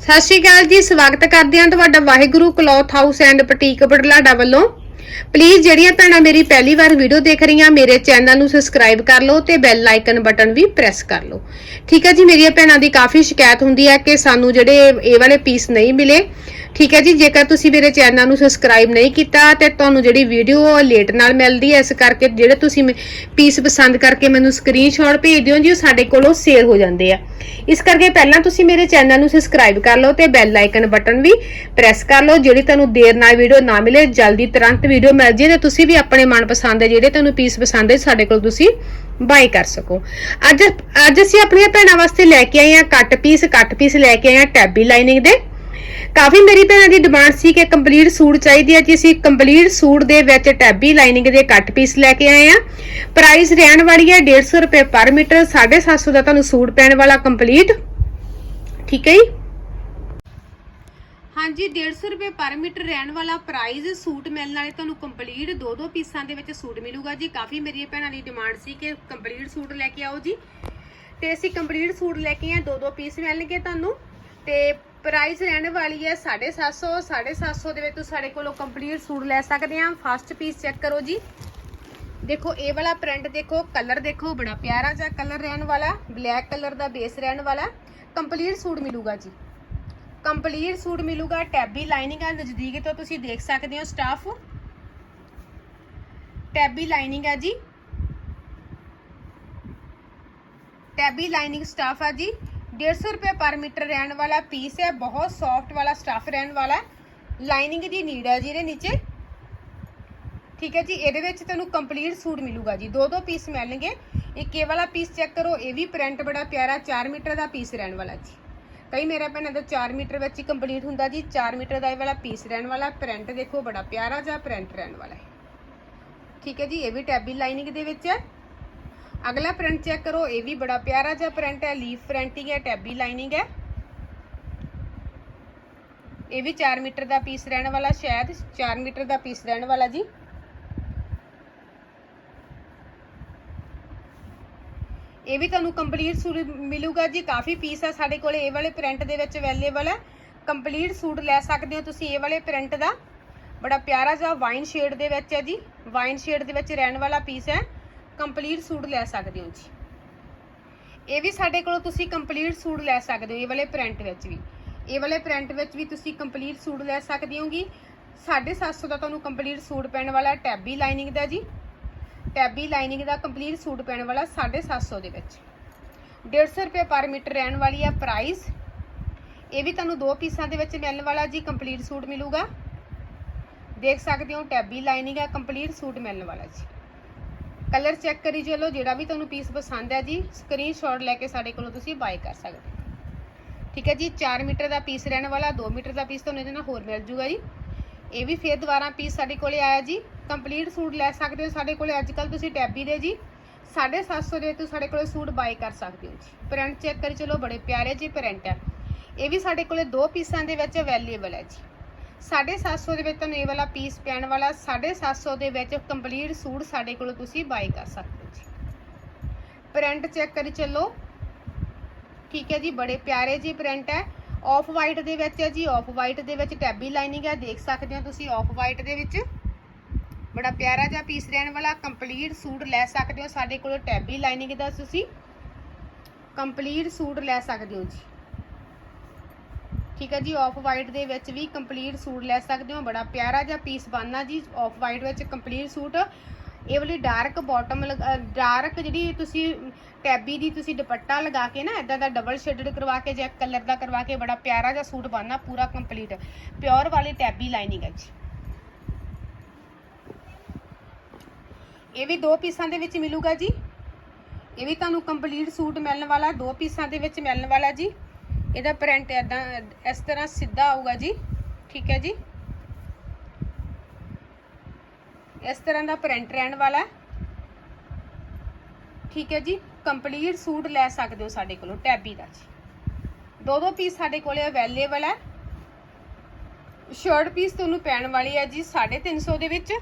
ਸਤਿ ਸ਼੍ਰੀ ਅਕਾਲ ਜੀ, ਸਵਾਗਤ ਕਰਦੇ ਹਾਂ ਤੁਹਾਡਾ Waheguru cloth house and boutique Budhlada ਵੱਲੋਂ। ਪਲੀਜ਼ ਜਿਹੜੀਆਂ ਭੈਣਾਂ ਮੇਰੀ ਪਹਿਲੀ ਵਾਰ ਵੀਡੀਓ ਦੇਖ ਰਹੀਆਂ, ਮੇਰੇ ਚੈਨਲ ਨੂੰ ਸਬਸਕ੍ਰਾਈਬ ਕਰ ਲਓ ਤੇ ਬੈਲ ਆਈਕਨ ਬਟਨ ਵੀ ਪ੍ਰੈਸ ਕਰ ਲਓ। ਠੀਕ ਹੈ ਜੀ, ਮੇਰੀਆਂ ਭੈਣਾਂ ਦੀ ਕਾਫੀ ਸ਼ਿਕਾਇਤ ਹੁੰਦੀ ਹੈ ਕਿ ਸਾਨੂੰ ਜਿਹੜੇ ਇਹ ਵਾਲੇ ਪੀਸ ਨਹੀਂ ਮਿਲੇ ਠੀਕ ਹੈ ਜੀ, ਜੇਕਰ ਤੁਸੀਂ ਮੇਰੇ ਚੈਨਲ ਨੂੰ ਸਬਸਕ੍ਰਾਈਬ ਨਹੀਂ ਕੀਤਾ ਤੇ ਤੁਹਾਨੂੰ ਜਿਹੜੀ ਵੀਡੀਓ ਲੇਟ ਨਾਲ ਮਿਲਦੀ ਹੈ, ਇਸ ਕਰਕੇ ਜਿਹੜੇ ਤੁਸੀਂ ਪੀਸ ਪਸੰਦ ਕਰਕੇ ਮੈਨੂੰ ਸਕਰੀਨਸ਼ਾਟ ਭੇਜ ਦਿਓ ਜੀ, ਉਹ ਸਾਡੇ ਕੋਲੋਂ ਸੇਲ ਹੋ ਜਾਂਦੇ ਆ। ਇਸ ਕਰਕੇ ਪਹਿਲਾਂ ਤੁਸੀਂ ਮੇਰੇ ਚੈਨਲ ਨੂੰ ਸਬਸਕ੍ਰਾਈਬ ਕਰ ਲਓ ਤੇ ਬੈਲ ਆਈਕਨ ਬਟਨ ਵੀ ਪ੍ਰੈਸ ਕਰ ਲਓ, ਜਿਹੜੀ ਤੁਹਾਨੂੰ ਦੇਰ ਨਾਲ ਵੀਡੀਓ ਨਾ ਮਿਲੇ, ਜਲਦੀ ਤੁਰੰਤ ਵੀਡੀਓ ਮਿਲ ਜੇ ਤੇ ਤੁਸੀਂ ਵੀ ਆਪਣੇ ਮਨਪਸੰਦ ਦੇ ਜਿਹੜੇ ਤੁਹਾਨੂੰ ਪੀਸ ਪਸੰਦ ਹੈ, ਸਾਡੇ ਕੋਲ ਤੁਸੀਂ ਬਾਈ ਕਰ ਸਕੋ। ਅੱਜ ਅੱਜ ਅਸੀਂ ਆਪਣੀਆਂ ਭੈਣਾਂ ਵਾਸਤੇ ਲੈ ਕੇ ਆਏ ਹਾਂ ਕੱਟ ਪੀਸ ਕੱਟ ਪੀਸ ਲੈ ਕੇ ਆਏ ਹਾਂ ਟੈਬੀ ਲਾਈਨਿੰਗ ਦੇ। ਕਾਫੀ ਮੇਰੀ ਭੈਣਾਂ ਦੀ ਡਿਮਾਂਡ ਸੀ ਕਿ ਕੰਪਲੀਟ ਸੂਟ ਚਾਹੀਦੀ ਹੈ ਜੀ। ਅਸੀਂ ਕੰਪਲੀਟ ਸੂਟ ਦੇ ਵਿੱਚ ਟੈਬੀ ਲਾਈਨਿੰਗ ਦੇ ਕੱਟ ਪੀਸ ਲੈ ਕੇ ਆਏ ਆ। ਪ੍ਰਾਈਸ ਰਹਿਣ ਵਾਲੀ ਹੈ 150 ਰੁਪਏ ਪਰ ਮੀਟਰ 750 ਦਾ ਤੁਹਾਨੂੰ ਸੂਟ ਪੈਣ ਵਾਲਾ ਕੰਪਲੀਟ ਠੀਕ ਹੈ ਜੀ? ਹਾਂਜੀ 150 ਰੁਪਏ ਪਰ ਮੀਟਰ ਰਹਿਣ ਵਾਲਾ ਪ੍ਰਾਈਸ ਸੂਟ ਮਿਲਣ ਵਾਲੇ ਤੁਹਾਨੂੰ ਕੰਪਲੀਟ ਦੋ ਦੋ ਪੀਸਾਂ ਦੇ ਵਿੱਚ ਸੂਟ ਮਿਲੂਗਾ ਜੀ। ਕਾਫੀ ਮੇਰੀਆਂ ਭੈਣਾਂ ਦੀ ਡਿਮਾਂਡ ਸੀ ਕਿ ਕੰਪਲੀਟ ਸੂਟ ਲੈ ਕੇ ਆਓ ਜੀ। ਤੇ ਅਸੀਂ ਕੰਪਲੀਟ ਸੂਟ ਲੈ ਕੇ ਆਏ ਦੋ ਦੋ ਪੀਸ ਮਿਲਣਗੇ ਤੁਹਾਨੂੰ। ਤੇ ਪ੍ਰਾਈਸ ਰਹਿਣ ਵਾਲੀ ਹੈ 750 750 ਦੇ ਵਿੱਚ ਤੁਸੀਂ ਸਾਡੇ ਕੋਲੋਂ ਕੰਪਲੀਟ ਸੂਟ ਲੈ ਸਕਦੇ ਆ ਫਸਟ ਪੀਸ ਚੈੱਕ ਕਰੋ ਜੀ। ਦੇਖੋ, ਇਹ ਵਾਲਾ ਪ੍ਰਿੰਟ ਦੇਖੋ ਕਲਰ ਦੇਖੋ, ਬੜਾ ਪਿਆਰਾ ਜਿਹਾ ਕਲਰ ਰਹਿਣ ਵਾਲਾ ਬਲੈਕ ਕਲਰ ਦਾ ਬੇਸ ਰਹਿਣ ਵਾਲਾ। ਕੰਪਲੀਟ ਸੂਟ ਮਿਲੂਗਾ ਜੀ। ਕੰਪਲੀਟ ਸੂਟ ਮਿਲੂਗਾ ਟੈਬੀ ਲਾਈਨਿੰਗ ਆ, ਨਜ਼ਦੀਕ ਤੋਂ ਤੁਸੀਂ ਦੇਖ ਸਕਦੇ ਹੋ ਸਟਾਫ ਟੈਬੀ ਲਾਈਨਿੰਗ ਆ ਜੀ। ਟੈਬੀ ਲਾਈਨਿੰਗ ਸਟਾਫ ਆ ਜੀ। 150 ਰੁਪਏ ਪਰ ਮੀਟਰ ਰਹਿਣ ਵਾਲਾ ਪੀਸ ਹੈ, ਬਹੁਤ ਸੌਫਟ ਵਾਲਾ ਸਟਾਫ ਰਹਿਣ ਵਾਲਾ। ਲਾਈਨਿੰਗ ਦੀ ਨੀਡ ਹੈ ਜੀ ਇਹਦੇ ਨੀਚੇ। ਠੀਕ ਹੈ ਜੀ, ਇਹਦੇ ਵਿੱਚ ਤੁਹਾਨੂੰ ਕੰਪਲੀਟ ਸੂਟ ਮਿਲੂਗਾ ਜੀ। ਦੋ ਦੋ ਪੀਸ ਮਿਲਣਗੇ। ਇੱਕ ਇਹ ਵਾਲਾ ਪੀਸ ਚੈੱਕ ਕਰੋ, ਇਹ ਵੀ ਪ੍ਰਿੰਟ ਬੜਾ ਪਿਆਰਾ 4 ਮੀਟਰ ਦਾ ਪੀਸ ਰਹਿਣ ਵਾਲਾ ਜੀ। ਕਈ ਮੇਰੇ ਭੈਣਾਂ ਦਾ 4 ਮੀਟਰ ਵਿੱਚ ਹੀ ਕੰਪਲੀਟ ਹੁੰਦਾ ਜੀ। 4 ਮੀਟਰ ਦਾ ਇਹ ਵਾਲਾ ਪੀਸ ਰਹਿਣ ਵਾਲਾ ਪ੍ਰਿੰਟ ਦੇਖੋ, ਬੜਾ ਪਿਆਰਾ ਜਿਹਾ ਪ੍ਰਿੰਟ ਰਹਿਣ ਵਾਲਾ ਹੈ। ਠੀਕ ਹੈ ਜੀ, ਇਹ ਵੀ ਟੈਬੀ ਲਾਈਨਿੰਗ ਦੇ ਵਿੱਚ ਹੈ। ਅਗਲਾ ਪ੍ਰਿੰਟ ਚੈੱਕ ਕਰੋ, ਇਹ ਵੀ ਬੜਾ ਪਿਆਰਾ ਜਿਹਾ ਪ੍ਰਿੰਟ ਹੈ ਲੀਫ ਪ੍ਰਿੰਟਿੰਗ ਹੈ ਟੈਬੀ ਲਾਈਨਿੰਗ ਹੈ। ਇਹ ਵੀ 4 ਮੀਟਰ ਦਾ ਪੀਸ ਰਹਿਣ ਵਾਲਾ, ਸ਼ਾਇਦ 4 ਮੀਟਰ ਦਾ ਪੀਸ ਰਹਿਣ ਵਾਲਾ ਜੀ। ਇਹ ਵੀ ਤੁਹਾਨੂੰ ਕੰਪਲੀਟ ਸੂਟ ਮਿਲੂਗਾ ਜੀ, ਕਾਫੀ ਪੀਸ ਆ ਸਾਡੇ ਕੋਲੇ, ਇਹ ਵਾਲੇ ਪ੍ਰਿੰਟ ਦੇ ਵਿੱਚ ਅਵੇਲੇਬਲ ਹੈ। ਕੰਪਲੀਟ ਸੂਟ ਲੈ ਸਕਦੇ ਹੋ ਤੁਸੀਂ ਇਹ ਵਾਲੇ ਪ੍ਰਿੰਟ ਦਾ। ਬੜਾ ਪਿਆਰਾ ਜਿਹਾ ਵਾਈਨ ਸ਼ੇਡ ਦੇ ਵਿੱਚ ਹੈ ਜੀ ਵਾਈਨ ਸ਼ੇਡ ਦੇ ਵਿੱਚ ਰਹਿਣ ਵਾਲਾ ਪੀਸ ਹੈ। ਕੰਪਲੀਟ ਸੂਟ ਲੈ ਸਕਦੇ ਹੋ ਜੀ। ਇਹ ਵੀ ਸਾਡੇ ਕੋਲੋਂ ਤੁਸੀਂ ਕੰਪਲੀਟ ਸੂਟ ਲੈ ਸਕਦੇ ਹੋ, ਇਹ ਵਾਲੇ ਪ੍ਰਿੰਟ ਵਿੱਚ ਵੀ। ਇਹ ਵਾਲੇ ਪ੍ਰਿੰਟ ਵਿੱਚ ਵੀ ਤੁਸੀਂ ਕੰਪਲੀਟ ਸੂਟ ਲੈ ਸਕਦੇ ਹੋਗੀ। 750 ਦਾ ਤੁਹਾਨੂੰ ਕੰਪਲੀਟ ਸੂਟ ਪੈਣ ਵਾਲਾ ਟੈਬੀ ਲਾਈਨਿੰਗ ਦਾ ਜੀ। ਟੈਬੀ ਲਾਈਨਿੰਗ ਦਾ ਕੰਪਲੀਟ ਸੂਟ ਪੈਣ ਵਾਲਾ 750 ਦੇ ਵਿੱਚ। 150 ਰੁਪਏ ਪਰ ਮੀਟਰ ਰਹਿਣ ਵਾਲੀ ਆ ਪ੍ਰਾਈਸ ਇਹ ਵੀ ਤੁਹਾਨੂੰ ਦੋ ਪੀਸਾਂ ਦੇ ਵਿੱਚ ਮਿਲਣ ਵਾਲਾ ਜੀ ਕੰਪਲੀਟ ਸੂਟ ਮਿਲੂਗਾ। ਦੇਖ ਸਕਦੇ ਹੋ ਟੈਬੀ ਲਾਈਨਿੰਗ ਆ ਕੰਪਲੀਟ ਸੂਟ ਮਿਲਣ ਵਾਲਾ ਜੀ। ਕਲਰ ਚੈੱਕ ਕਰੀ ਚਲੋ ਜਿਹੜਾ ਵੀ ਤੁਹਾਨੂੰ ਪੀਸ ਪਸੰਦ ਹੈ ਜੀ ਸਕਰੀਨਸ਼ਾਟ ਲੈ ਕੇ ਸਾਡੇ ਕੋਲੋਂ ਤੁਸੀਂ ਬਾਏ ਕਰ ਸਕਦੇ ਹੋ। ਠੀਕ ਹੈ ਜੀ 4 ਮੀਟਰ ਦਾ ਪੀਸ ਰਹਿਣ ਵਾਲਾ 2 ਮੀਟਰ ਦਾ ਪੀਸ ਤੁਹਾਨੂੰ ਇਹਦੇ ਨਾਲ ਹੋਰ ਮਿਲ ਜੂਗਾ ਜੀ। ਇਹ ਵੀ ਫੇਰ ਦੁਬਾਰਾ ਪੀਸ ਸਾਡੇ ਕੋਲੇ ਆਇਆ ਜੀ। ਕੰਪਲੀਟ ਸੂਟ ਲੈ ਸਕਦੇ ਹੋ ਸਾਡੇ ਕੋਲੇ ਅੱਜ ਕੱਲ ਤੁਸੀਂ ਟੈਬੀ ਦੇ ਜੀ। 750 ਦੇ ਤੁਸੀਂ ਸਾਡੇ ਕੋਲੇ ਸੂਟ ਬਾਏ ਕਰ ਸਕਦੇ ਹੋ ਜੀ। ਪ੍ਰਿੰਟ ਚੈੱਕ ਕਰੀ ਚਲੋ, ਬੜੇ ਪਿਆਰੇ ਜੀ ਪ੍ਰਿੰਟ ਹੈ। ਇਹ ਵੀ ਸਾਡੇ ਕੋਲੇ ਦੋ ਪੀਸਾਂ ਦੇ ਵਿੱਚ ਅਵੇਲੇਬਲ ਹੈ ਜੀ। 750 ਦੇ ਵਿੱਚ ਤੁਹਾਨੂੰ ਇਹ ਵਾਲਾ ਪੀਸ ਪੈਣ ਵਾਲਾ 750 ਦੇ ਵਿੱਚ ਕੰਪਲੀਟ ਸੂਟ ਸਾਡੇ ਕੋਲੋਂ ਤੁਸੀਂ ਬਾਈ ਕਰ ਸਕਦੇ ਹੋ ਜੀ। ਪ੍ਰਿੰਟ ਚੈੱਕ ਕਰੀ ਚੱਲੋ। ਠੀਕ ਹੈ ਜੀ, ਬੜੇ ਪਿਆਰੇ ਜੀ ਪ੍ਰਿੰਟ ਹੈ। ਆਫ ਵਾਈਟ ਦੇ ਵਿੱਚ ਹੈ ਜੀ ਆਫ ਵਾਈਟ ਦੇ ਵਿੱਚ ਟੈਬੀ ਲਾਈਨਿੰਗ ਹੈ, ਦੇਖ ਸਕਦੇ ਹੋ ਤੁਸੀਂ ਆਫ ਵਾਈਟ ਦੇ ਵਿੱਚ। ਬੜਾ ਪਿਆਰਾ ਜਿਹਾ ਪੀਸ ਰਹਿਣ ਵਾਲਾ ਕੰਪਲੀਟ ਸੂਟ ਲੈ ਸਕਦੇ ਹੋ ਸਾਡੇ ਕੋਲੋਂ ਟੈਬੀ ਲਾਈਨਿੰਗ ਦਾ ਤੁਸੀਂ। ਕੰਪਲੀਟ ਸੂਟ ਲੈ ਸਕਦੇ ਹੋ ਜੀ। ਠੀਕ ਹੈ ਜੀ ਆਫ ਵਾਈਟ ਦੇ ਵਿੱਚ ਵੀ ਕੰਪਲੀਟ ਸੂਟ ਲੈ ਸਕਦੇ ਹੋ, ਬੜਾ ਪਿਆਰਾ ਜਿਹਾ ਪੀਸ ਬਣਨਾ ਜੀ ਆਫ ਵਾਈਟ ਵਿੱਚ ਕੰਪਲੀਟ ਸੂਟ। ਇਹ ਵਾਲੀ ਡਾਰਕ ਬਾਟਮ ਡਾਰਕ ਜਿਹੜੀ ਤੁਸੀਂ ਟੈਬੀ ਦੀ ਤੁਸੀਂ ਦੁਪੱਟਾ ਲਗਾ ਕੇ ਨਾ ਇਦਾਂ ਦਾ ਡਬਲ ਸ਼ੇਡਡ ਕਰਵਾ ਕੇ ਜਾਂ ਕਲਰ ਦਾ ਕਰਵਾ ਕੇ ਬੜਾ ਪਿਆਰਾ ਜਿਹਾ ਸੂਟ ਬਣਨਾ ਪੂਰਾ ਕੰਪਲੀਟ ਪਿਓਰ ਵਾਲੀ ਟੈਬੀ ਲਾਈਨਿੰਗ ਹੈ ਜੀ। ਇਹ ਵੀ ਦੋ ਪੀਸਾਂ ਦੇ ਵਿੱਚ ਮਿਲੂਗਾ ਜੀ। ਇਹ ਵੀ ਤੁਹਾਨੂੰ ਕੰਪਲੀਟ ਸੂਟ ਮਿਲਣ ਵਾਲਾ, ਦੋ ਪੀਸਾਂ ਦੇ ਵਿੱਚ ਮਿਲਣ ਵਾਲਾ ਜੀ। ਇਹਦਾ ਪ੍ਰਿੰਟ ਇਦਾਂ ਇਸ ਤਰ੍ਹਾਂ ਸਿੱਧਾ ਆਊਗਾ ਜੀ। ਠੀਕ ਹੈ ਜੀ। ਇਸ ਤਰ੍ਹਾਂ ਦਾ ਪ੍ਰਿੰਟ ਰਹਿਣ ਵਾਲਾ ਠੀਕ ਹੈ ਜੀ। ਕੰਪਲੀਟ ਸੂਟ ਲੈ ਸਕਦੇ ਹੋ ਸਾਡੇ ਕੋਲੋਂ ਟੈਬੀ ਦਾ ਜੀ। ਦੋ ਦੋ ਪੀਸ ਸਾਡੇ ਕੋਲੇ ਅਵੇਲੇਬਲ ਹੈ। ਸ਼ਰਟ ਪੀਸ ਤੁਹਾਨੂੰ ਪੈਣ ਵਾਲੀ ਹੈ ਜੀ 350 ਦੇ ਵਿੱਚ।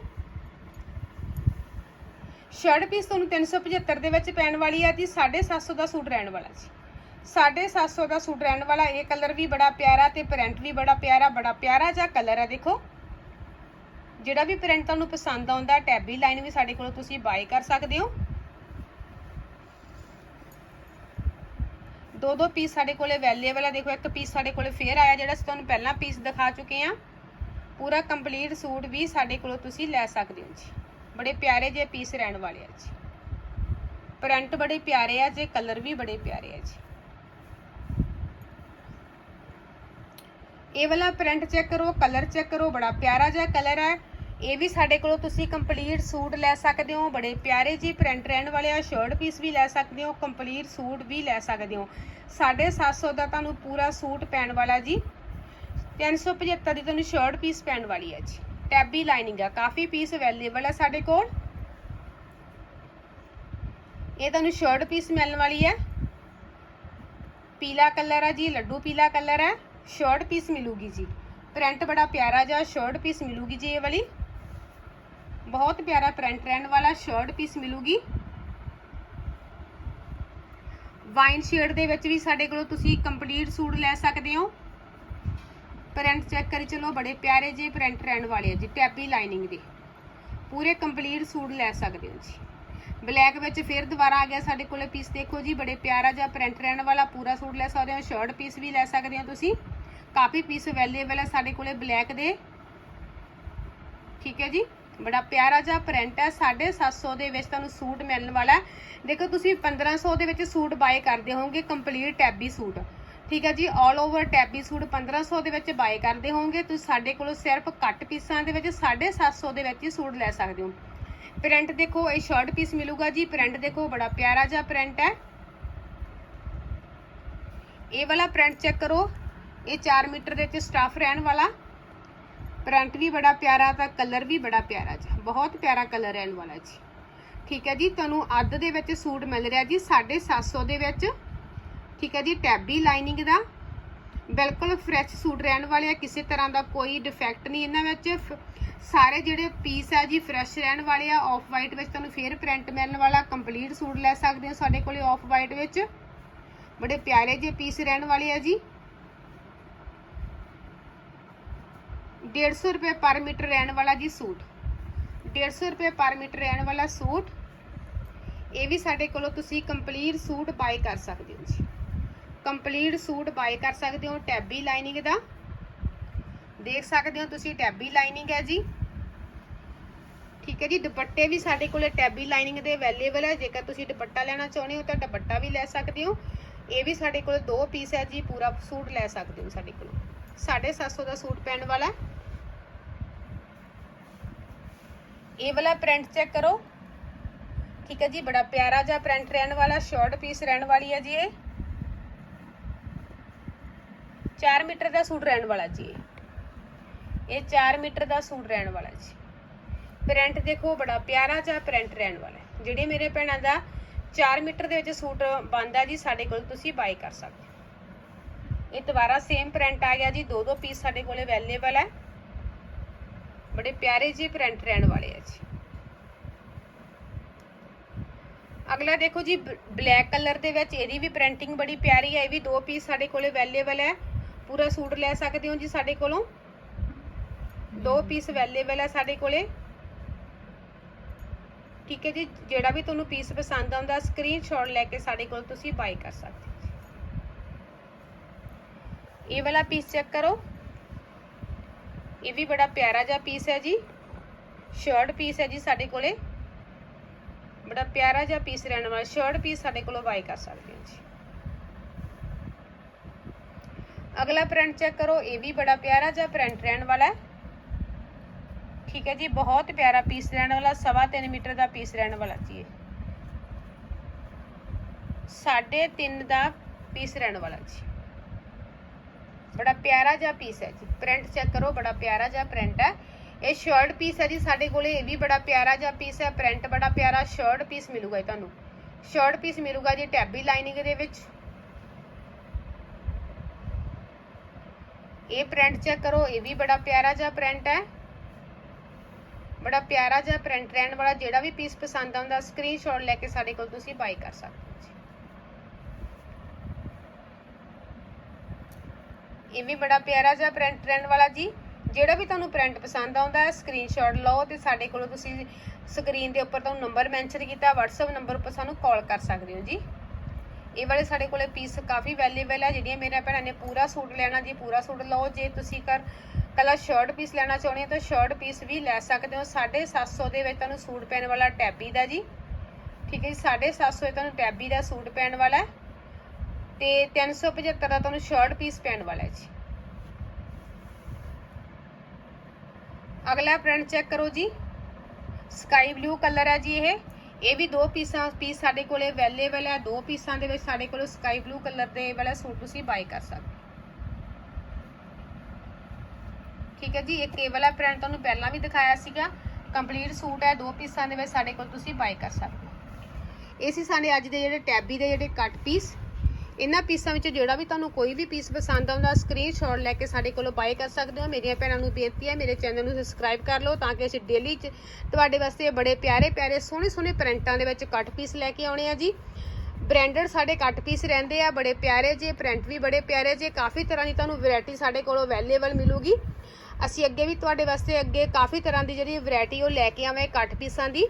ਸ਼ਰਟ ਪੀਸ ਤੁਹਾਨੂੰ 375 ਦੇ ਵਿੱਚ ਪੈਣ ਵਾਲੀ ਹੈ ਜੀ 750 ਦਾ ਸੂਟ ਰਹਿਣ ਵਾਲਾ ਜੀ। 750 ਦਾ ਸੂਟ ਰਹਿਣ ਵਾਲਾ, ਇਹ ਕਲਰ ਵੀ ਬੜਾ ਪਿਆਰਾ ਤੇ ਪ੍ਰਿੰਟ ਵੀ ਬੜਾ ਪਿਆਰਾ ਬੜਾ ਪਿਆਰਾ ਜਿਹਾ ਕਲਰ ਹੈ ਦੇਖੋ। ਜਿਹੜਾ ਵੀ ਪ੍ਰਿੰਟ ਤੁਹਾਨੂੰ ਪਸੰਦ ਆਉਂਦਾ ਟੈਬੀ ਲਾਈਨ ਵੀ ਸਾਡੇ ਕੋਲੋਂ ਤੁਸੀਂ ਬਾਏ ਕਰ ਸਕਦੇ ਹੋ। ਦੋ ਦੋ ਪੀਸ ਸਾਡੇ ਕੋਲੇ ਅਵੇਲੇਬਲ ਹੈ ਦੇਖੋ, ਇੱਕ ਪੀਸ ਸਾਡੇ ਕੋਲੇ ਫੇਰ ਆਇਆ, ਜਿਹੜਾ ਅਸੀਂ ਤੁਹਾਨੂੰ ਪਹਿਲਾਂ ਪੀਸ ਦਿਖਾ ਚੁੱਕੇ ਆ ਪੂਰਾ ਕੰਪਲੀਟ ਸੂਟ ਵੀ ਸਾਡੇ ਕੋਲੋਂ ਤੁਸੀਂ ਲੈ ਸਕਦੇ ਹੋ ਜੀ। ਬੜੇ ਪਿਆਰੇ ਜਿਹੇ ਪੀਸ ਰਹਿਣ ਵਾਲੇ ਆ ਜੀ। ਪ੍ਰਿੰਟ ਬੜੇ ਪਿਆਰੇ ਆ, ਜੇ ਕਲਰ ਵੀ ਬੜੇ ਪਿਆਰੇ ਆ ਜੀ। ਇਹ ਵਾਲਾ ਪ੍ਰਿੰਟ ਚੈੱਕ ਕਰੋ ਕਲਰ ਚੈੱਕ ਕਰੋ, ਬੜਾ ਪਿਆਰਾ ਜਿਹਾ ਕਲਰ ਹੈ ਇਹ ਵੀ ਸਾਡੇ ਕੋਲੋਂ ਤੁਸੀਂ ਕੰਪਲੀਟ ਸੂਟ ਲੈ ਸਕਦੇ ਹੋ, ਬੜੇ ਪਿਆਰੇ ਜੀ ਪ੍ਰਿੰਟ ਰਹਿਣ ਵਾਲੇ ਆ। ਸ਼ਰਟ ਪੀਸ ਵੀ ਲੈ ਸਕਦੇ ਹੋ ਕੰਪਲੀਟ ਸੂਟ ਵੀ ਲੈ ਸਕਦੇ ਹੋ। 750 ਦਾ ਤੁਹਾਨੂੰ ਪੂਰਾ ਸੂਟ ਪੈਣ ਵਾਲਾ ਜੀ। 375 ਦੀ ਤੁਹਾਨੂੰ ਸ਼ਰਟ ਪੀਸ ਪੈਣ ਵਾਲੀ ਹੈ ਜੀ। ਟੈਬੀ ਲਾਈਨਿੰਗ ਆ। ਕਾਫੀ ਪੀਸ ਅਵੇਲੇਬਲ ਹੈ ਸਾਡੇ ਕੋਲ। ਇਹ ਤੁਹਾਨੂੰ ਸ਼ਰਟ ਪੀਸ ਮਿਲਣ ਵਾਲੀ ਹੈ ਪੀਲਾ ਕਲਰ ਆ ਜੀ, ਲੱਡੂ ਪੀਲਾ ਕਲਰ ਹੈ ਸ਼ਰਟ ਪੀਸ ਮਿਲੂਗੀ ਜੀ ਪ੍ਰਿੰਟ ਬੜਾ ਪਿਆਰਾ ਜਿਹਾ ਸ਼ਰਟ ਪੀਸ ਮਿਲੂਗੀ ਜੀ ਇਹ ਵਾਲੀ ਬਹੁਤ ਪਿਆਰਾ ਪ੍ਰਿੰਟ ਰਹਿਣ ਵਾਲਾ ਸ਼ਰਟ ਪੀਸ ਮਿਲੂਗੀ ਵਾਈਨ ਸ਼ੇਡ ਦੇ ਵਿੱਚ ਵੀ ਸਾਡੇ ਕੋਲੋਂ ਤੁਸੀਂ ਕੰਪਲੀਟ ਸੂਟ ਲੈ ਸਕਦੇ ਹੋ ਪ੍ਰਿੰਟ ਚੈੱਕ ਕਰੀ ਚਲੋ ਬੜੇ ਪਿਆਰੇ ਜੇ ਪ੍ਰਿੰਟ ਰਹਿਣ ਵਾਲੇ ਆ ਜੀ ਟੈਪੀ ਲਾਈਨਿੰਗ ਦੇ ਪੂਰੇ ਕੰਪਲੀਟ ਸੂਟ ਲੈ ਸਕਦੇ ਹੋ ਜੀ ਬਲੈਕ ਵਿੱਚ ਫਿਰ ਦੁਬਾਰਾ ਆ ਗਿਆ ਸਾਡੇ ਕੋਲੇ ਪੀਸ ਦੇਖੋ ਜੀ ਬੜੇ ਪਿਆਰਾ ਜਿਹਾ ਪ੍ਰਿੰਟ ਰਹਿਣ ਵਾਲਾ ਪੂਰਾ ਸੂਟ ਲੈ ਸਕਦੇ ਹੋ ਸ਼ਰਟ ਪੀਸ ਵੀ ਲੈ ਸਕਦੇ ਹੋ ਤੁਸੀਂ ਕਾਫੀ ਪੀਸ ਅਵੇਲੇਬਲ ਹੈ ਸਾਡੇ ਕੋਲੇ ਬਲੈਕ ਦੇ। ਠੀਕ ਹੈ ਜੀ? ਬੜਾ ਪਿਆਰਾ ਜਿਹਾ ਪ੍ਰਿੰਟ ਹੈ 750 ਦੇ ਵਿੱਚ ਤੁਹਾਨੂੰ ਸੂਟ ਮਿਲਣ ਵਾਲਾ ਦੇਖੋ ਤੁਸੀਂ 1500 ਦੇ ਵਿੱਚ ਸੂਟ ਬਾਏ ਕਰਦੇ ਹੋਵੋਗੇ ਕੰਪਲੀਟ ਟੈਬੀ ਸੂਟ। ਠੀਕ ਹੈ ਜੀ? 올 ਓਵਰ ਟੈਬੀ ਸੂਟ 1500 ਦੇ ਵਿੱਚ ਬਾਏ ਕਰਦੇ ਹੋਵੋਗੇ, ਤੁਸੀਂ ਸਾਡੇ ਕੋਲੋਂ ਸਿਰਫ ਕੱਟ ਪੀਸਾਂ ਦੇ ਵਿੱਚ 750 ਦੇ ਵਿੱਚ ਹੀ ਸੂਟ ਲੈ ਸਕਦੇ ਹੋ। ਪ੍ਰਿੰਟ ਦੇਖੋ, ਇਹ ਸ਼ਰਟ ਪੀਸ ਮਿਲੂਗਾ ਜੀ। ਪ੍ਰਿੰਟ ਦੇਖੋ, ਬੜਾ ਪਿਆਰਾ ਜਿਹਾ ਪ੍ਰਿੰਟ ਹੈ। ਇਹ ਵਾਲਾ ਪ੍ਰਿੰਟ ਚੈੱਕ ਕਰੋ। ਇਹ 4 ਮੀਟਰ ਦੇ ਵਿੱਚ ਸਟਾਫ ਰਹਿਣ ਵਾਲਾ। ਪ੍ਰਿੰਟ ਵੀ ਬੜਾ ਪਿਆਰਾ ਤਾਂ ਕਲਰ ਵੀ ਬੜਾ ਪਿਆਰਾ ਜੀ। ਬਹੁਤ ਪਿਆਰਾ ਕਲਰ ਰਹਿਣ ਵਾਲਾ ਜੀ। ਠੀਕ ਹੈ ਜੀ, ਤੁਹਾਨੂੰ ਅੱਧ ਦੇ ਵਿੱਚ ਸੂਟ ਮਿਲ ਰਿਹਾ ਜੀ 750 ਦੇ ਵਿੱਚ। ਠੀਕ ਹੈ ਜੀ ਟੈਬੀ ਲਾਈਨਿੰਗ ਦਾ। ਬਿਲਕੁਲ ਫਰੈਸ਼ ਸੂਟ ਰਹਿਣ ਵਾਲੇ ਆ, ਕਿਸੇ ਤਰ੍ਹਾਂ ਦਾ ਕੋਈ ਡਿਫੈਕਟ ਨਹੀਂ ਇਹਨਾਂ ਵਿੱਚ। ਫ- ਸਾਰੇ ਜਿਹੜੇ ਪੀਸ ਆ ਜੀ ਫਰੈਸ਼ ਰਹਿਣ ਵਾਲੇ ਆ ਆਫ ਵਾਈਟ ਵਿੱਚ ਤੁਹਾਨੂੰ ਫੇਰ ਪ੍ਰਿੰਟ ਮਿਲਣ ਵਾਲਾ। ਕੰਪਲੀਟ ਸੂਟ ਲੈ ਸਕਦੇ ਹੋ ਸਾਡੇ ਕੋਲੇ ਆਫ ਵਾਈਟ ਵਿੱਚ। ਬੜੇ ਪਿਆਰੇ ਜਿਹੇ ਪੀਸ ਰਹਿਣ ਵਾਲੇ ਆ ਜੀ। 150 ਰੁਪਏ ਪਰ ਮੀਟਰ ਰਹਿਣ ਵਾਲਾ ਜੀ ਸੂਟ 150 ਰੁਪਏ ਪਰ ਮੀਟਰ ਰਹਿਣ ਵਾਲਾ ਸੂਟ ਇਹ ਵੀ ਸਾਡੇ ਕੋਲੋਂ ਤੁਸੀਂ ਕੰਪਲੀਟ ਸੂਟ ਬਾਈ ਕਰ ਸਕਦੇ ਹੋ ਜੀ ਕੰਪਲੀਟ ਸੂਟ ਬਾਈ ਕਰ ਸਕਦੇ ਹੋ ਟੈਬੀ ਲਾਈਨਿੰਗ ਦਾ ਦੇਖ ਸਕਦੇ ਹੋ ਤੁਸੀਂ ਟੈਬੀ ਲਾਈਨਿੰਗ ਹੈ ਜੀ ਠੀਕ ਹੈ ਜੀ ਦੁਪੱਟੇ ਵੀ ਸਾਡੇ ਕੋਲੇ ਟੈਬੀ ਲਾਈਨਿੰਗ ਦੇ ਅਵੇਲੇਬਲ ਹੈ ਜੇਕਰ ਤੁਸੀਂ ਦੁਪੱਟਾ ਲੈਣਾ ਚਾਹੁੰਦੇ ਹੋ ਤਾਂ ਦੁਪੱਟਾ ਵੀ ਲੈ ਸਕਦੇ ਹੋ ਇਹ ਵੀ ਸਾਡੇ ਕੋਲ ਦੋ ਪੀਸ ਹੈ ਜੀ ਪੂਰਾ ਸੂਟ ਲੈ ਸਕਦੇ ਹੋ ਸਾਡੇ ਕੋਲ 750 ਦਾ ਸੂਟ ਪੈਣ ਵਾਲਾ ਇਹ ਵਾਲਾ ਪ੍ਰਿੰਟ ਚੈੱਕ ਕਰੋ। ਠੀਕ ਹੈ ਜੀ, ਬੜਾ ਪਿਆਰਾ ਜਿਹਾ ਪ੍ਰਿੰਟ ਰਹਿਣ ਵਾਲਾ ਸ਼ਾਰਟ ਪੀਸ ਰਹਿਣ ਵਾਲੀ ਹੈ ਜੀ ਇਹ। 4 ਮੀਟਰ ਦਾ ਸੂਟ ਰਹਿਣ ਵਾਲਾ ਜੀ ਇਹ। ਇਹ 4 ਮੀਟਰ ਦਾ ਸੂਟ ਰਹਿਣ ਵਾਲਾ ਜੀ। ਪ੍ਰਿੰਟ ਦੇਖੋ, ਬੜਾ ਪਿਆਰਾ ਜਿਹਾ ਪ੍ਰਿੰਟ ਰਹਿਣ ਵਾਲਾ ਹੈ। ਜਿਹੜੇ ਮੇਰੇ ਭੈਣਾਂ ਦਾ 4 ਮੀਟਰ ਦੇ ਵਿੱਚ ਸੂਟ ਬਣਦਾ ਜੀ, ਸਾਡੇ ਕੋਲ ਤੁਸੀਂ ਬਾਈ ਕਰ ਸਕਦੇ ਹੋ। ਇਹ ਦੁਬਾਰਾ ਸੇਮ ਪ੍ਰਿੰਟ ਆ ਗਿਆ ਜੀ, ਦੋ ਦੋ ਪੀਸ ਸਾਡੇ ਕੋਲ ਅਵੇਲੇਬਲ ਹੈ। ਬੜੇ ਪਿਆਰੇ ਜੀ ਪ੍ਰਿੰਟ ਰਹਿਣ ਵਾਲੇ ਆ ਜੀ। ਅਗਲਾ ਦੇਖੋ ਜੀ ਬਲੈਕ ਕਲਰ ਦੇ ਵਿੱਚ ਇਹਦੀ ਵੀ ਪ੍ਰਿੰਟਿੰਗ ਬੜੀ ਪਿਆਰੀ ਹੈ, ਇਹ ਵੀ ਦੋ ਪੀਸ ਸਾਡੇ ਕੋਲ ਅਵੇਲੇਬਲ ਹੈ। ਪੂਰਾ ਸੂਟ ਲੈ ਸਕਦੇ ਹੋ ਜੀ ਸਾਡੇ ਕੋਲੋਂ? ਦੋ ਪੀਸ ਅਵੇਲੇਬਲ ਹੈ ਸਾਡੇ ਕੋਲੇ। ਠੀਕ ਹੈ ਜੀ, ਜਿਹੜਾ ਵੀ ਤੁਹਾਨੂੰ ਪੀਸ ਪਸੰਦ ਆਉਂਦਾ ਸਕਰੀਨਸ਼ਾਟ ਲੈ ਕੇ ਸਾਡੇ ਕੋਲ ਤੁਸੀਂ ਬਾਈ ਕਰ ਸਕਦੇ ਹੋ। ਇਹ ਵਾਲਾ ਪੀਸ ਚੈੱਕ ਕਰੋ। ਇਹ ਵੀ ਬੜਾ ਪਿਆਰਾ ਜਿਹਾ ਪੀਸ ਹੈ ਜੀ। ਸ਼ਰਟ ਪੀਸ ਹੈ ਜੀ ਸਾਡੇ ਕੋਲੇ। ਬੜਾ ਪਿਆਰਾ ਜਿਹਾ ਪੀਸ ਰਹਿਣ ਵਾਲਾ। ਸ਼ਰਟ ਪੀਸ ਸਾਡੇ ਕੋਲੋਂ ਬਾਈ ਕਰ ਸਕਦੇ ਹੋ ਜੀ। ਅਗਲਾ ਪ੍ਰਿੰਟ ਚੈੱਕ ਕਰੋ। ਇਹ ਵੀ ਬੜਾ ਪਿਆਰਾ ਜਿਹਾ ਪ੍ਰਿੰਟ ਰਹਿਣ ਵਾਲਾ ਹੈ। ਠੀਕ ਹੈ ਜੀ, ਬਹੁਤ ਪਿਆਰਾ ਪੀਸ ਰਹਿਣ ਵਾਲਾ, ਸਵਾ ਤਿੰਨ ਮੀਟਰ ਦਾ ਪੀਸ ਰਹਿਣ ਵਾਲਾ ਜੀ ਇਹ। ਸਾਢੇ ਤਿੰਨ ਦਾ ਪੀਸ ਰਹਿਣ ਵਾਲਾ ਜੀ। ਬੜਾ ਪਿਆਰਾ ਜਿਹਾ ਪੀਸ ਹੈ ਜੀ। ਪ੍ਰਿੰਟ ਚੈੱਕ ਕਰੋ, ਬੜਾ ਪਿਆਰਾ ਜਿਹਾ ਪ੍ਰਿੰਟ ਹੈ। ਇਹ ਸ਼ਰਟ ਪੀਸ ਹੈ ਜੀ, ਸਾਡੇ ਕੋਲੇ ਇਹ ਵੀ ਬੜਾ ਪਿਆਰਾ ਜਿਹਾ ਪੀਸ ਹੈ। ਪ੍ਰਿੰਟ ਬੜਾ ਪਿਆਰਾ ਸ਼ਰਟ ਪੀਸ ਮਿਲੂਗਾ ਜੀ ਤੁਹਾਨੂੰ। ਸ਼ਰਟ ਪੀਸ ਮਿਲੂਗਾ ਜੀ ਟੈਬੀ ਲਾਈਨਿੰਗ ਦੇ ਵਿੱਚ। ਇਹ ਪ੍ਰਿੰਟ ਚੈੱਕ ਕਰੋ, ਇਹ ਵੀ ਬੜਾ ਪਿਆਰਾ ਜਿਹਾ ਪ੍ਰਿੰਟ ਹੈ। ਬੜਾ ਪਿਆਰਾ ਜਿਹਾ ਪ੍ਰਿੰਟ ਰਹਿਣ ਵਾਲਾ ਜਿਹੜਾ ਵੀ ਪੀਸ ਪਸੰਦ ਆਉਂਦਾ ਸਕਰੀਨਸ਼ਾਟ ਲੈ ਕੇ ਸਾਡੇ ਕੋਲ ਤੁਸੀਂ ਬਾਈ ਕਰ ਸਕਦੇ ਹੋ ਇਹ ਵੀ ਬੜਾ ਪਿਆਰਾ ਜਿਹਾ ਪ੍ਰਿੰਟ ਟ੍ਰੈਂਡ ਵਾਲਾ ਜੀ। ਜਿਹੜਾ ਵੀ ਤੁਹਾਨੂੰ ਪ੍ਰਿੰਟ ਪਸੰਦ ਆਉਂਦਾ ਹੈ ਸਕਰੀਨਸ਼ਾਟ ਲਓ ਤੇ ਸਾਡੇ ਕੋਲੋਂ ਤੁਸੀਂ ਸਕਰੀਨ ਦੇ ਉੱਪਰ ਤੁਹਾਨੂੰ ਨੰਬਰ ਮੈਂਸ਼ਨ ਕੀਤਾ, WhatsApp ਨੰਬਰ ਉੱਪਰ ਸਾਨੂੰ ਕਾਲ ਕਰ ਸਕਦੇ ਹੋ ਜੀ। ਇਹ ਵਾਲੇ ਸਾਡੇ ਕੋਲੇ ਪੀਸ ਕਾਫੀ ਅਵੇਲੇਬਲ ਹੈ ਜਿਹੜੀਆਂ ਮੇਰੇ ਭੈਣਾਂ ਨੇ ਪੂਰਾ ਸੂਟ ਲੈਣਾ ਜੀ, ਪੂਰਾ ਸੂਟ ਲਓ। ਜੇ ਤੁਸੀਂ ਕਰ ਕਲਾ ਸ਼ਰਟ ਪੀਸ ਲੈਣਾ ਚਾਹੁੰਦੇ ਹੋ ਤਾਂ ਸ਼ਰਟ ਪੀਸ ਵੀ ਲੈ ਸਕਦੇ ਹੋ। 750 ਦੇ ਵਿੱਚ ਤੁਹਾਨੂੰ ਸੂਟ ਪੈਣ ਵਾਲਾ ਟੈਬੀ ਦਾ ਜੀ। ਠੀਕ ਹੈ ਜੀ 750 ਵਿੱਚ ਤੁਹਾਨੂੰ ਟੈਬੀ ਦਾ ਸੂਟ ਪੈਣ ਵਾਲਾ ਹੈ। ਤੇ 375 ਦਾ ਤੁਹਾਨੂੰ ਸ਼ਰਟ ਪੀਸ ਪੈਣ ਵਾਲਾ ਹੈ ਜੀ। ਅਗਲਾ ਪ੍ਰਿੰਟ ਚੈੱਕ ਕਰੋ ਜੀ। ਸਕਾਈ ਬਲੂ ਕਲਰ ਹੈ ਜੀ ਇਹ। ਇਹ ਵੀ ਦੋ ਪੀਸਾਂ, ਪੀਸ ਸਾਡੇ ਕੋਲੇ ਅਵੇਲੇਬਲ ਹੈ। ਦੋ ਪੀਸਾਂ ਦੇ ਵਿੱਚ ਸਾਡੇ ਕੋਲ ਸਕਾਈ ਬਲੂ ਕਲਰ ਦੇ ਵਾਲਾ ਸੂਟ ਤੁਸੀਂ ਬਾਈ ਕਰ ਸਕਦੇ ਠੀਕ ਹੈ ਜੀ, ਇੱਕ ਇਹ ਵਾਲਾ ਪ੍ਰਿੰਟ ਤੁਹਾਨੂੰ ਪਹਿਲਾਂ ਵੀ ਦਿਖਾਇਆ ਸੀਗਾ। ਕੰਪਲੀਟ ਸੂਟ ਹੈ, ਦੋ ਪੀਸਾਂ ਦੇ ਵਿੱਚ ਸਾਡੇ ਕੋਲ ਤੁਸੀਂ ਬਾਈ ਕਰ ਸਕਦੇ ਹੋ। ਇਹ ਸੀ ਸਾਡੇ ਅੱਜ ਦੇ ਜਿਹੜੇ ਟੈਬੀ ਦੇ ਜਿਹੜੇ ਕੱਟ ਪੀਸ ਇਹਨਾਂ ਪੀਸਾਂ ਵਿੱਚ ਜਿਹੜਾ ਵੀ ਤੁਹਾਨੂੰ ਕੋਈ ਵੀ ਪੀਸ ਪਸੰਦ ਆਉਂਦਾ ਸਕਰੀਨਸ਼ਾਟ ਲੈ ਕੇ ਸਾਡੇ ਕੋਲੋਂ ਬਾਏ ਕਰ ਸਕਦੇ ਹੋ। ਮੇਰੀਆਂ ਭੈਣਾਂ ਨੂੰ ਬੇਨਤੀ ਹੈ, ਮੇਰੇ ਚੈਨਲ ਨੂੰ ਸਬਸਕ੍ਰਾਈਬ ਕਰ ਲਓ ਤਾਂ ਕਿ ਅਸੀਂ ਡੇਲੀ ਤੁਹਾਡੇ ਵਾਸਤੇ ਬੜੇ ਪਿਆਰੇ ਪਿਆਰੇ ਸੋਹਣੇ ਸੋਹਣੇ ਪ੍ਰਿੰਟਾਂ ਦੇ ਵਿੱਚ ਕੱਟ ਪੀਸ ਲੈ ਕੇ ਆਉਣੇ ਆ ਜੀ। ਬ੍ਰਾਂਡਡ ਸਾਡੇ ਕੱਟ ਪੀਸ ਰਹਿੰਦੇ ਆ, ਬੜੇ ਪਿਆਰੇ ਜੇ ਪ੍ਰਿੰਟ ਵੀ ਬੜੇ ਪਿਆਰੇ ਜੇ, ਕਾਫੀ ਤਰ੍ਹਾਂ ਦੀ ਤੁਹਾਨੂੰ ਵੈਰਾਈਟੀ ਸਾਡੇ ਕੋਲੋਂ ਅਵੇਲੇਬਲ ਮਿਲੂਗੀ। ਅਸੀਂ ਅੱਗੇ ਵੀ ਤੁਹਾਡੇ ਵਾਸਤੇ ਅੱਗੇ ਕਾਫੀ ਤਰ੍ਹਾਂ ਦੀ ਜਿਹੜੀ ਵੈਰਾਈਟੀ ਉਹ ਲੈ ਕੇ ਆਵਾਂਗੇ ਕੱਟ ਪੀਸਾਂ ਦੀ।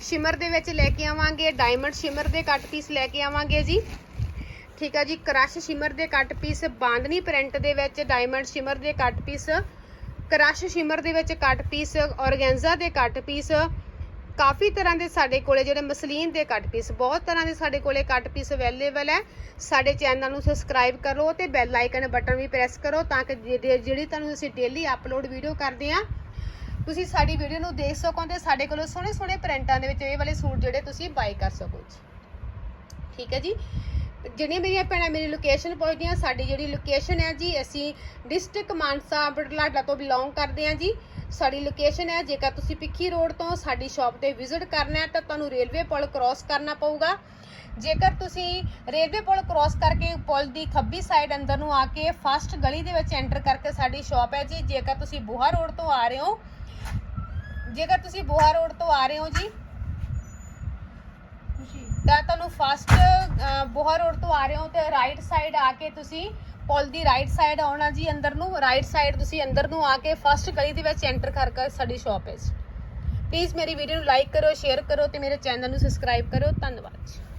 ਸ਼ਿਮਰ ਦੇ ਵਿੱਚ ਲੈ ਕੇ ਆਵਾਂਗੇ ਡਾਇਮੰਡ ਸ਼ਿਮਰ ਦੇ ਕੱਟ ਪੀਸ ਲੈ ਕੇ ਆਵਾਂਗੇ ਜੀ। ਠੀਕ ਆ ਜੀ, ਕ੍ਰਸ਼ ਸ਼ਿਮਰ ਦੇ ਕੱਟ ਪੀਸ ਬਾਂਦਨੀ ਪ੍ਰਿੰਟ ਦੇ ਵਿੱਚ ਡਾਇਮੰਡ ਸ਼ਿਮਰ ਦੇ ਕੱਟ ਪੀਸ ਕ੍ਰਸ਼ ਸ਼ਿਮਰ ਦੇ ਵਿੱਚ ਕੱਟ ਪੀਸ ਔਰਗੈਂਜ਼ਾ ਦੇ ਕੱਟ ਪੀਸ ਕਾਫੀ ਤਰ੍ਹਾਂ ਦੇ ਸਾਡੇ ਕੋਲੇ ਜਿਹੜੇ ਮਸਲੀਨ ਦੇ ਕੱਟ ਪੀਸ ਬਹੁਤ ਤਰ੍ਹਾਂ ਦੇ ਸਾਡੇ ਕੋਲੇ ਕੱਟ ਪੀਸ ਅਵੇਲੇਬਲ ਹੈ। ਸਾਡੇ ਚੈਨਲ ਨੂੰ ਸਬਸਕ੍ਰਾਈਬ ਕਰੋ ਤੇ ਬੈਲ ਆਈਕਨ ਬਟਨ ਵੀ ਪ੍ਰੈਸ ਕਰੋ ਤਾਂ ਕਿ ਜਿਹੜੇ- ਜਿਹੜੀ ਤੁਹਾਨੂੰ ਅਸੀਂ ਡੇਲੀ ਅਪਲੋਡ ਵੀਡੀਓ ਕਰਦੇ ਆ ਤੁਸੀਂ ਸਾਡੀ ਵੀਡੀਓ ਨੂੰ ਦੇਖ ਸਕੋ ਤੇ ਸਾਡੇ ਕੋਲੋਂ ਸੋਹਣੇ ਸੋਹਣੇ ਪ੍ਰਿੰਟਾਂ ਦੇ ਵਿੱਚ ਇਹ ਵਾਲੇ ਸੂਟ ਜਿਹੜੇ ਤੁਸੀਂ ਬਾਈ ਕਰ ਸਕੋ ਜੀ। ਠੀਕ ਹੈ ਜੀ? ਜਿਹੜੀਆਂ ਮੇਰੀਆਂ ਭੈਣਾਂ ਮੇਰੀ ਲੋਕੇਸ਼ਨ ਪਹੁੰਚਦੀਆਂ ਸਾਡੀ ਜਿਹੜੀ ਲੋਕੇਸ਼ਨ ਹੈ ਜੀ, ਅਸੀਂ ਡਿਸਟ੍ਰਿਕਟ ਮਾਨਸਾ ਬਟਲਾਡਾ ਤੋਂ ਬਿਲੋਂਗ ਕਰਦੇ ਹਾਂ ਜੀ। ਸਾਡੀ ਲੋਕੇਸ਼ਨ ਹੈ, ਜੇਕਰ ਤੁਸੀਂ ਪਿੱਖੀ ਰੋਡ ਤੋਂ ਸਾਡੀ ਸ਼ਾਪ ਤੇ ਵਿਜ਼ਿਟ ਕਰਨਾ ਹੈ, ਤਾਂ ਤੁਹਾਨੂੰ ਰੇਲਵੇ ਪੁਲ ਕ੍ਰਾਸ ਕਰਨਾ ਪਊਗਾ। ਜੇਕਰ ਤੁਸੀਂ ਰੇਲਵੇ ਪੁਲ ਕ੍ਰਾਸ ਕਰਕੇ ਪੁਲ ਦੀ ਖੱਬੀ ਸਾਈਡ ਅੰਦਰ ਨੂੰ ਆ ਕੇ ਫਸਟ ਗਲੀ ਦੇ ਵਿੱਚ ਐਂਟਰ ਕਰਕੇ ਸਾਡੀ ਸ਼ਾਪ ਹੈ ਜੀ, ਜੇਕਰ ਤੁਸੀਂ ਬੁਹਾ ਰੋਡ ਤੋਂ ਆ ਰਹੇ ਹੋ, ਜੇਕਰ ਤੁਸੀਂ ਬੁਹਾ ਰੋਡ ਤੋਂ ਆ ਰਹੇ ਹੋ ਜੀ ਤਾਂ ਤੁਹਾਨੂੰ ਫਸਟ ਬੋਹਾ ਰੋਡ ਤੋਂ ਆ ਰਹੇ ਹੋ ਤੇ ਰਾਈਟ ਸਾਈਡ ਆ ਕੇ ਤੁਸੀਂ ਪੁਲ ਦੀ ਰਾਈਟ ਸਾਈਡ ਆਉਣਾ ਜੀ ਅੰਦਰ ਨੂੰ ਰਾਈਟ ਸਾਈਡ ਤੁਸੀਂ ਅੰਦਰ ਨੂੰ ਆ ਕੇ ਫਸਟ ਗਲੀ ਦੇ ਵਿੱਚ ਐਂਟਰ ਕਰ ਕਰ ਸਾਡੀ ਸ਼ਾਪ ਹੈ ਪਲੀਜ਼ ਮੇਰੀ ਵੀਡੀਓ ਨੂੰ ਲਾਈਕ ਕਰੋ ਸ਼ੇਅਰ ਕਰੋ ਤੇ ਮੇਰੇ ਚੈਨਲ ਨੂੰ ਸਬਸਕ੍ਰਾਈਬ ਕਰੋ। ਧੰਨਵਾਦ